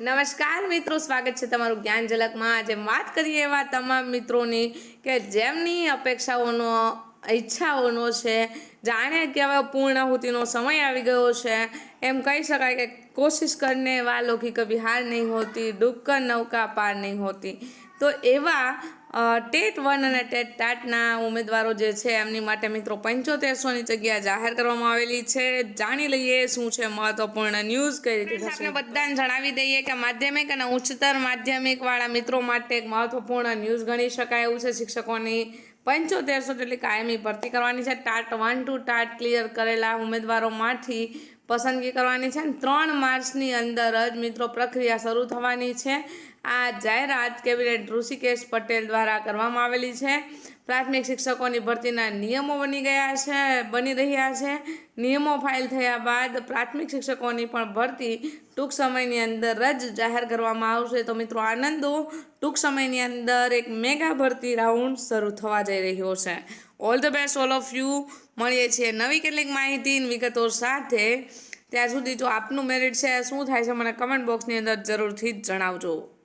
નમસ્કાર મિત્રો, સ્વાગત છે તમારું જ્ઞાન ઝલકમાં. આજે વાત કરીએ એવા તમામ મિત્રોની કે જેમની અપેક્ષાઓનો, ઈચ્છાઓનો છે, જાણે કે હવે પૂર્ણાહુતિનો સમય આવી ગયો છે. એમ કહી શકાય કે કોશિશ કરને વાલો કી કભી હાર નહીં હોતી, ડૂબકર નૌકા પાર નહીં હોતી. તો એવા ટેટ વન અને ટેટ ટાટના ઉમેદવારો જે છે એમની માટે મિત્રો પંચોતેરસોની જગ્યા જાહેર કરવામાં આવેલી છે. જાણી લઈએ શું છે મહત્વપૂર્ણ ન્યૂઝ કઈ રીતે આપણે બધાને જણાવી દઈએ કે માધ્યમિક અને ઉચ્ચતર માધ્યમિક વાળા મિત્રો માટે એક મહત્વપૂર્ણ ન્યૂઝ ગણી શકાય એવું છે. શિક્ષકોની પંચોતેરસો જેટલી કાયમી ભરતી કરવાની છે. TAT one two TAT clear કરેલા ઉમેદવારોમાંથી પસંદગી કરવાની છે ત્રણ માર્ચની અંદર જ મિત્રો પ્રક્રિયા શરૂ થવાની છે. આ જાહેરાત કેબિનેટ ઋષિકેશ પટેલ દ્વારા કરવામાં આવેલી છે. પ્રાથમિક શિક્ષકોની ભરતીના નિયમો બની ગયા છે, બની રહ્યા છે. નિયમો ફાઇલ થયા બાદ પ્રાથમિક શિક્ષકોની પણ ભરતી ટૂંક સમયની અંદર જ જાહેર કરવામાં આવશે. તો મિત્રો, આનંદો, ટૂંક સમયની અંદર એક મેગા ભરતી રાઉન્ડ શરૂ થવા જઈ રહ્યો છે. All the best all of you. મળીએ છીએ નવી કેટલીક માહિતી વિગતો સાથે. ત્યાં સુધી જો આપનું મેરિટ છે, શું થાય છે, મને કમેન્ટ બોક્સની અંદર જરૂરથી જ જણાવજો.